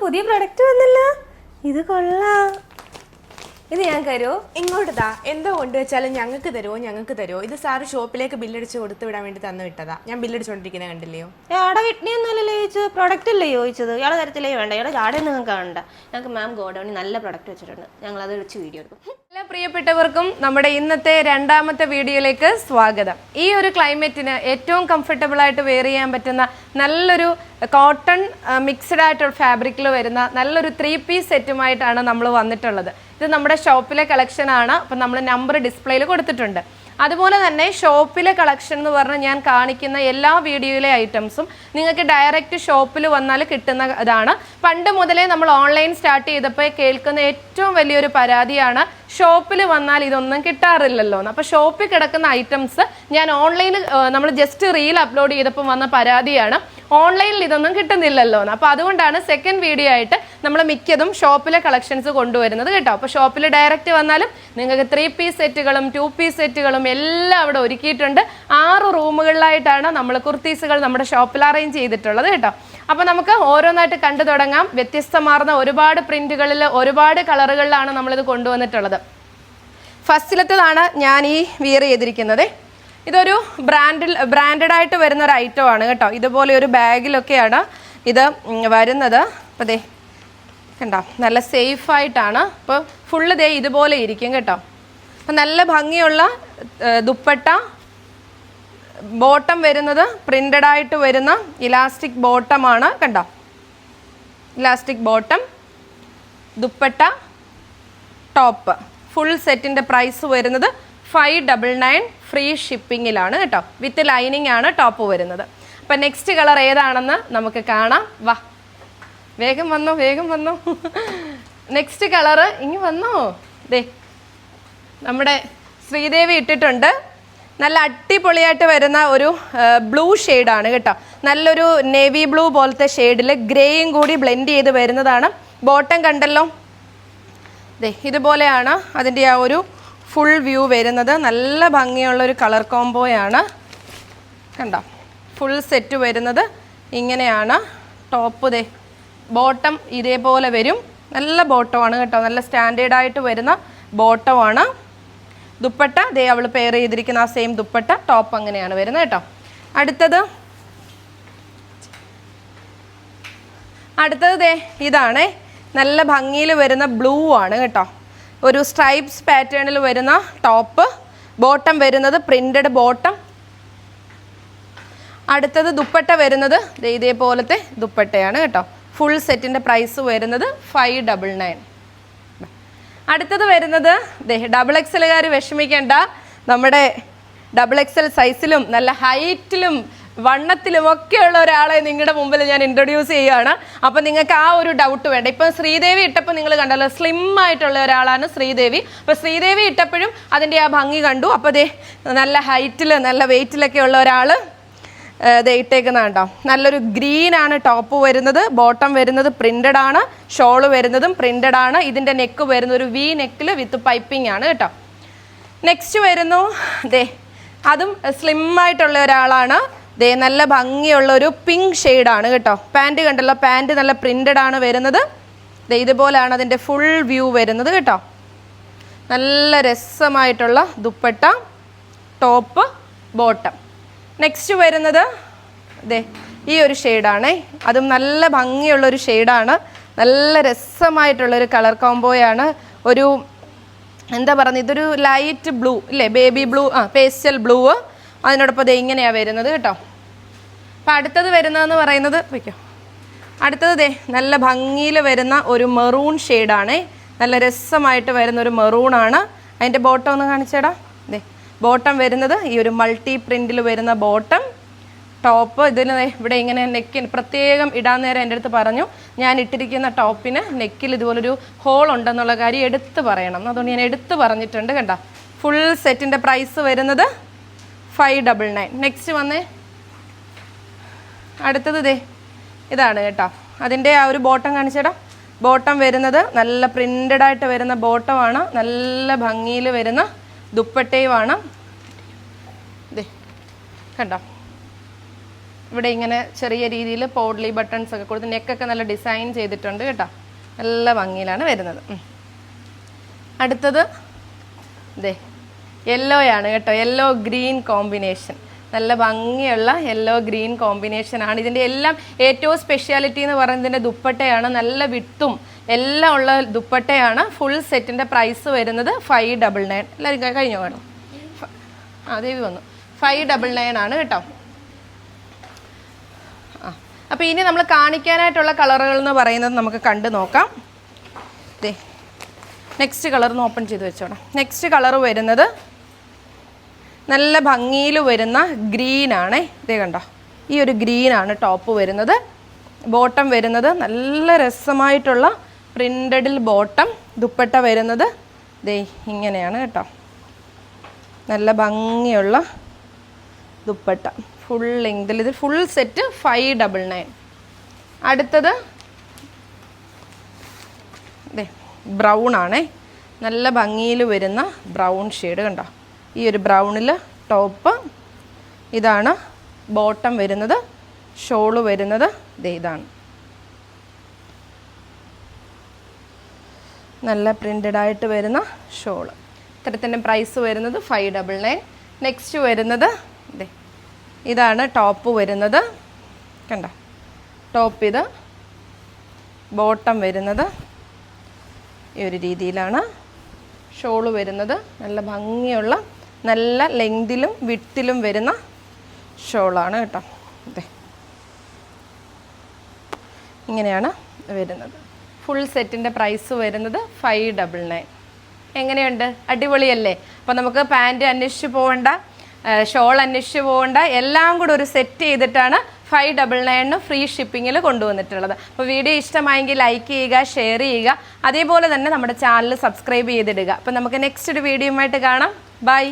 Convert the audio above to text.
പുതിയ പ്രൊഡക്റ്റ് വന്നല്ലോ. ഇത് കൊള്ളാം. ഇത് ഞാൻ തരുമോ ഇങ്ങോട്ട് താ എന്തോ കൊണ്ടുവച്ചാലും ഞങ്ങൾക്ക് തരുമോ ഞങ്ങൾക്ക് തരുമോ ഇത് സാറ് ഷോപ്പിലേക്ക് ബില്ലടിച്ച് കൊടുത്തു വിടാൻ വേണ്ടി തന്നു വിട്ടതാ. ഞാൻ ബില്ലടിച്ചോണ്ടിരിക്കുന്ന കണ്ടില്ലയോ? ഇയാടെ കിഡ്നിയൊന്നുമല്ലല്ലോ ചോദിച്ചത്. പ്രൊഡക്റ്റ് അല്ലേ ചോദിച്ചത്? ഇയാളെ തരത്തിലേ വേണ്ട. ഇയാളെ ജാടെ നിങ്ങൾക്ക് കാണണ്ട ഞങ്ങൾക്ക് മാം ഗോഡൌണിൽ നല്ല പ്രൊഡക്റ്റ് വെച്ചിട്ടുണ്ട്. ഞങ്ങൾ അത് വെച്ച് വീഡിയോ എടുക്കും. എല്ലാ പ്രിയപ്പെട്ടവർക്കും നമ്മുടെ ഇന്നത്തെ രണ്ടാമത്തെ വീഡിയോയിലേക്ക് സ്വാഗതം. ഈ ഒരു ക്ലൈമറ്റിന് ഏറ്റവും കംഫർട്ടബിൾ ആയിട്ട് വെയർ ചെയ്യാൻ പറ്റുന്ന നല്ലൊരു കോട്ടൺ മിക്സ്ഡ് ആയിട്ടുള്ള ഫാബ്രിക്കിൽ വരുന്ന നല്ലൊരു ത്രീ പീസ് സെറ്റുമായിട്ടാണ് നമ്മൾ വന്നിട്ടുള്ളത്. ഇത് നമ്മുടെ ഷോപ്പിലെ കളക്ഷൻ ആണ്. അപ്പം നമ്മൾ നമ്പർ ഡിസ്പ്ലേയിൽ കൊടുത്തിട്ടുണ്ട്. അതുപോലെ തന്നെ ഷോപ്പിലെ കളക്ഷൻ എന്ന് പറഞ്ഞാൽ ഞാൻ കാണിക്കുന്ന എല്ലാ വീഡിയോയിലെ ഐറ്റംസും നിങ്ങൾക്ക് ഡയറക്റ്റ് ഷോപ്പിൽ വന്നാൽ കിട്ടുന്ന ഇതാണ്. പണ്ട് മുതലേ നമ്മൾ ഓൺലൈൻ സ്റ്റാർട്ട് ചെയ്തപ്പോൾ കേൾക്കുന്ന ഏറ്റവും വലിയൊരു പരാതിയാണ് ഷോപ്പിൽ വന്നാൽ ഇതൊന്നും കിട്ടാറില്ലല്ലോ അപ്പോൾ ഷോപ്പിൽ കിടക്കുന്ന ഐറ്റംസ് ഞാൻ ഓൺലൈനിൽ നമ്മൾ ജസ്റ്റ് റീൽ അപ്ലോഡ് ചെയ്തപ്പോൾ വന്ന പരാതിയാണ്. ഓൺലൈനിൽ ഇതൊന്നും കിട്ടുന്നില്ലല്ലോ അപ്പോൾ അതുകൊണ്ടാണ് സെക്കൻഡ് വീഡിയോ ആയിട്ട് നമ്മൾ മിക്കതും ഷോപ്പിലെ കളക്ഷൻസ് കൊണ്ടുവരുന്നത് കേട്ടോ. അപ്പോൾ ഷോപ്പിൽ ഡയറക്റ്റ് വന്നാലും നിങ്ങൾക്ക് ത്രീ പീസ് സെറ്റുകളും ടു പീസ് സെറ്റുകളും എല്ലാം അവിടെ ഒരുക്കിയിട്ടുണ്ട്. ആറ് റൂമുകളിലായിട്ടാണ് നമ്മൾ കുർത്തീസുകൾ നമ്മുടെ ഷോപ്പിൽ അറേഞ്ച് ചെയ്തിട്ടുള്ളത് കേട്ടോ. അപ്പോൾ നമുക്ക് ഓരോന്നായിട്ട് കണ്ടു തുടങ്ങാം. വ്യത്യസ്തമാർന്ന ഒരുപാട് പ്രിന്റുകളിൽ ഒരുപാട് കളറുകളിലാണ് നമ്മളിത് കൊണ്ടുവന്നിട്ടുള്ളത്. ഫസ്റ്റിലത്തേതാണ് ഞാൻ ഈ വിയർ ചെയ്തിരിക്കുന്നത്. ഇതൊരു ബ്രാൻഡിൽ ബ്രാൻഡഡ് ആയിട്ട് വരുന്ന ഒരു ഐറ്റം ആണ് കേട്ടോ. ഇതുപോലെ ഒരു ബാഗിലൊക്കെയാണ് ഇത് വരുന്നത്. അപ്പോൾ കണ്ടോ? നല്ല സേഫ് ആയിട്ടാണ്. അപ്പോൾ ഫുള്ള് ദേ ഇതുപോലെ ഇരിക്കും കേട്ടോ. അപ്പം നല്ല ഭംഗിയുള്ള ദുപ്പട്ട ബോട്ടം വരുന്നത് പ്രിന്റഡ് ആയിട്ട് വരുന്ന ഇലാസ്റ്റിക് ബോട്ടമാണ് കണ്ടോ? Elastic bottom dupatta top. Full സെറ്റിന്റെ പ്രൈസ് വരുന്നത് ഫൈവ് ഡബിൾ നയൻ ഫ്രീ ഷിപ്പിങ്ങിലാണ് കേട്ടോ. വിത്ത് ലൈനിങ് ആണ് ടോപ്പ് വരുന്നത്. അപ്പം നെക്സ്റ്റ് കളർ ഏതാണെന്ന് നമുക്ക് കാണാം. വാ. വേഗം വന്നോ വേഗം വന്നോ. നെക്സ്റ്റ് കളറ് ഇങ്ങ് വന്നോ. ദേ നമ്മുടെ ശ്രീദേവി ഇട്ടിട്ടുണ്ട്. നല്ല അടിപൊളിയായിട്ട് വരുന്ന ഒരു ബ്ലൂ ഷെയ്ഡാണ് കേട്ടോ. നല്ലൊരു നേവി ബ്ലൂ പോലത്തെ ഷെയ്ഡിൽ ഗ്രേയും കൂടി ബ്ലെൻഡ് ചെയ്ത് വരുന്നതാണ്. ബോട്ടം കണ്ടല്ലോ. ദേ ഇതുപോലെയാണ് അതിന്റെ ആ ഒരു ഫുൾ വ്യൂ വരുന്നത്. നല്ല ഭംഗിയുള്ള ഒരു കളർ കോംബോയാണ് കണ്ടോ? ഫുൾ സെറ്റ് വരുന്നത്. ഇങ്ങനെയാണ്. ടോപ്പ് ദേ ബോട്ടം ഇതേപോലെ വരും. നല്ല ബോട്ടമാണ് കേട്ടോ. നല്ല സ്റ്റാൻഡേർഡ് ആയിട്ട് വരുന്ന ബോട്ടമാണ്. ദുപ്പട്ട ദേ അവൾ പെയർ ചെയ്തിരിക്കുന്ന ആ സെയിം ദുപ്പട്ട ടോപ്പ് അങ്ങനെയാണ് വരുന്നത് കേട്ടോ. അടുത്തത്. അടുത്തത് ദേ ഇതാണേ. നല്ല ഭംഗിയിൽ വരുന്ന ബ്ലൂ ആണ് കേട്ടോ. ഒരു സ്ട്രൈപ്സ് പാറ്റേണിൽ വരുന്ന ടോപ്പ് ബോട്ടം വരുന്നത് പ്രിന്റഡ് ബോട്ടം. അടുത്തത് ദുപ്പട്ട വരുന്നത് ഇതേപോലത്തെ ദുപ്പട്ടയാണ് കേട്ടോ. ഫുൾ സെറ്റിന്റെ പ്രൈസ് വരുന്നത് ഫൈവ് ഡബിൾ നയൻ അടുത്തത് വരുന്നത് ഡബിൾ എക്സലുകാർ വിഷമിക്കേണ്ട. നമ്മുടെ ഡബിൾ എക്സൽ സൈസിലും നല്ല ഹൈറ്റിലും വണ്ണത്തിലും ഒക്കെയുള്ള ഒരാളെ നിങ്ങളുടെ മുമ്പിൽ ഞാൻ ഇൻട്രൊഡ്യൂസ് ചെയ്യുകയാണ്. അപ്പം നിങ്ങൾക്ക് ആ ഒരു ഡൗട്ട് വേണ്ട. ഇപ്പം ശ്രീദേവി ഇട്ടപ്പോൾ നിങ്ങൾ കണ്ടല്ലോ സ്ലിം ആയിട്ടുള്ള ഒരാളാണ് ശ്രീദേവി. അപ്പോൾ ശ്രീദേവി ഇട്ടപ്പോഴും അതിന്റെ ആ ഭംഗി കണ്ടു. അപ്പോൾ ദേ നല്ല ഹൈറ്റിൽ നല്ല വെയിറ്റിലൊക്കെ ഉള്ള ഒരാൾ ഇട്ടേക്കുന്ന കണ്ടോ? നല്ലൊരു ഗ്രീൻ ആണ് ടോപ്പ് വരുന്നത് ബോട്ടം വരുന്നത് പ്രിന്റഡ് ആണ് ഷോൾ വരുന്നതും പ്രിന്റഡ് ആണ്. ഇതിന്റെ നെക്ക് വരുന്ന ഒരു വി നെക്കിൽ വിത്ത് പൈപ്പിംഗ് ആണ് കേട്ടോ. നെക്സ്റ്റ് വരുന്നു ദേ അതും സ്ലിം ആയിട്ടുള്ള ഒരാളാണ്. ദേ നല്ല ഭംഗിയുള്ള ഒരു പിങ്ക് ഷെയ്ഡാണ് കേട്ടോ. പാന്റ് കണ്ടല്ലോ പാന്റ് നല്ല പ്രിന്റഡ് ആണ് വരുന്നത്. ദേ ഇതുപോലെയാണ് അതിന്റെ ഫുൾ വ്യൂ വരുന്നത് കേട്ടോ. നല്ല രസമായിട്ടുള്ള ദുപ്പട്ട ടോപ്പ് ബോട്ടം നെക്സ്റ്റ് വരുന്നത് ദേ ഈ ഒരു ഷെയ്ഡാണേ അതും നല്ല ഭംഗിയുള്ളൊരു ഷെയ്ഡാണ് നല്ല രസമായിട്ടുള്ളൊരു കളർ കോംബോയാണ് ഒരു എന്താ പറയുന്നത് ഇതൊരു ലൈറ്റ് ബ്ലൂ ഇല്ലേ? ബേബി ബ്ലൂ ആ പേസ്റ്റൽ ബ്ലൂ അതിനോടൊപ്പം ദേ ഇങ്ങനെയാണ് വരുന്നത് കേട്ടോ. അപ്പം അടുത്തത് വരുന്നതെന്ന് പറയുന്നത് വയ്ക്കോ അടുത്തത് ദേ നല്ല ഭംഗിയിൽ വരുന്ന ഒരു മെറൂൺ ഷെയ്ഡാണേ നല്ല രസമായിട്ട് വരുന്ന ഒരു മെറൂണാണ് അതിന്റെ ബോട്ടം ഒന്ന് കാണിച്ചേടാ. ദേ ബോട്ടം വരുന്നത്. ഈ ഒരു മൾട്ടി പ്രിന്റിൽ വരുന്ന ബോട്ടം. ടോപ്പ് ഇതിന് ഇവിടെ ഇങ്ങനെ നെക്കിന് പ്രത്യേകം ഇടാൻ നേരം എന്റെ അടുത്ത് പറഞ്ഞു. ഞാൻ ഇട്ടിരിക്കുന്ന ടോപ്പിന് നെക്കിൽ ഇതുപോലൊരു ഹോൾ ഉണ്ടെന്നുള്ള കാര്യം എടുത്ത് പറയണം. അതുകൊണ്ട് ഞാൻ എടുത്ത് പറഞ്ഞിട്ടുണ്ട് കണ്ട. ഫുൾ സെറ്റിന്റെ പ്രൈസ് വരുന്നത് ഫൈവ് ഡബിൾ നയൻ നെക്സ്റ്റ് വന്നേ. അടുത്തത് ഇതേ ഇതാണ് കേട്ടോ. അതിന്റെ ആ ഒരു ബോട്ടം കാണിച്ചേടാ. ബോട്ടം വരുന്നത് നല്ല പ്രിന്റഡ് ആയിട്ട് വരുന്ന ബോട്ടമാണ്. നല്ല ഭംഗിയിൽ വരുന്ന ദുപ്പട്ടയുമാണ്. ദേ കണ്ടോ? ഇവിടെ ഇങ്ങനെ ചെറിയ രീതിയിൽ പോഡ്ലി ബട്ടൺസ് ഒക്കെ കൊടുത്ത് നെക്കൊക്കെ നല്ല ഡിസൈൻ ചെയ്തിട്ടുണ്ട് കേട്ടോ. നല്ല ഭംഗിയിലാണ് വരുന്നത്. അടുത്തത് അടുത്തത് ദേ ആണ് കേട്ടോ. യെല്ലോ ഗ്രീൻ കോമ്പിനേഷൻ നല്ല ഭംഗിയുള്ള യെല്ലോ ഗ്രീൻ കോമ്പിനേഷൻ ആണ്. ഇതിന്റെ എല്ലാം ഏറ്റവും സ്പെഷ്യാലിറ്റി എന്ന് പറയുന്നത് ഇതിന്റെ ദുപ്പട്ടയാണ്. നല്ല വിട്ടും എല്ലാം ഉള്ള ദുപ്പട്ടയാണ് ഫുൾ സെറ്റിന്റെ പ്രൈസ് വരുന്നത് ഫൈവ് ഡബിൾ നയൻ എല്ലാവരും കഴിഞ്ഞോ വേണം ആ ദേവി വന്നു. ഫൈവ് ഡബിൾ നയൻ ആണ് കേട്ടോ. ആ അപ്പോൾ ഇനി നമ്മൾ കാണിക്കാനായിട്ടുള്ള കളറുകൾ എന്ന് പറയുന്നത് നമുക്ക് കണ്ടു നോക്കാം. ദേ നെക്സ്റ്റ് കളർ ഒന്ന് ഓപ്പൺ ചെയ്ത് വെച്ചോണം. നെക്സ്റ്റ് കളർ വരുന്നത് നല്ല ഭംഗിയിൽ വരുന്ന ഗ്രീനാണേ ഇതേ കണ്ടോ? ഈ ഒരു ഗ്രീനാണ് ടോപ്പ് വരുന്നത്. ബോട്ടം വരുന്നത് നല്ല രസമായിട്ടുള്ള പ്രിന്റഡിൽ ബോട്ടം ദുപ്പട്ട വരുന്നത് ദേ ഇങ്ങനെയാണ് കേട്ടോ. നല്ല ഭംഗിയുള്ള ദുപ്പട്ട. ഫുൾ ലെങ്തിൽ ഇത് full set five double nine അടുത്തത് ദേ ബ്രൗൺ ആണേ. നല്ല ഭംഗിയിൽ വരുന്ന ബ്രൗൺ ഷെയ്ഡ് കണ്ടോ? ഈ ഒരു ബ്രൗണിൽ ടോപ്പ് ഇതാണ് ബോട്ടം വരുന്നത് ഷോൾ വരുന്നത് ഇതാണ്. നല്ല പ്രിന്റഡ് ആയിട്ട് വരുന്ന ഷോൾ ഇത്തരത്തിന്റെ പ്രൈസ് വരുന്നത് ഫൈവ് ഡബിൾ നയൻ നെക്സ്റ്റ് വരുന്നത് ദേ ഇതാണ് ടോപ്പ് വരുന്നത്. കണ്ട ടോപ്പ് ഇത് ബോട്ടം വരുന്നത്. ഈ ഒരു രീതിയിലാണ് ഷോൾ വരുന്നത്. നല്ല ഭംഗിയുള്ള നല്ല ലെങ്തിലും വിട്ടിലും വരുന്ന ഷോളാണ് കേട്ടോ. അതെ ഇങ്ങനെയാണ് വരുന്നത്. ഫുൾ സെറ്റിന്റെ പ്രൈസ് വരുന്നത് ഫൈവ് ഡബിൾ നയൻ എങ്ങനെയുണ്ട്? അടിപൊളിയല്ലേ? അപ്പോൾ നമുക്ക് പാന്റ് അന്വേഷിച്ച് പോകണ്ട ഷോൾ അന്വേഷിച്ച് പോകണ്ട എല്ലാം കൂടെ ഒരു സെറ്റ് ചെയ്തിട്ടാണ് ഫൈവ് ഡബിൾ നയനിന് ഫ്രീ ഷിപ്പിങ്ങിൽ കൊണ്ടുവന്നിട്ടുള്ളത്. അപ്പോൾ വീഡിയോ ഇഷ്ടമായെങ്കിൽ ലൈക്ക് ചെയ്യുക ഷെയർ ചെയ്യുക. അതേപോലെ തന്നെ നമ്മുടെ ചാനൽ സബ്സ്ക്രൈബ് ചെയ്തിടുക. അപ്പോൾ നമുക്ക് നെക്സ്റ്റ് ഒരു വീഡിയോയുമായിട്ട് കാണാം. ബൈ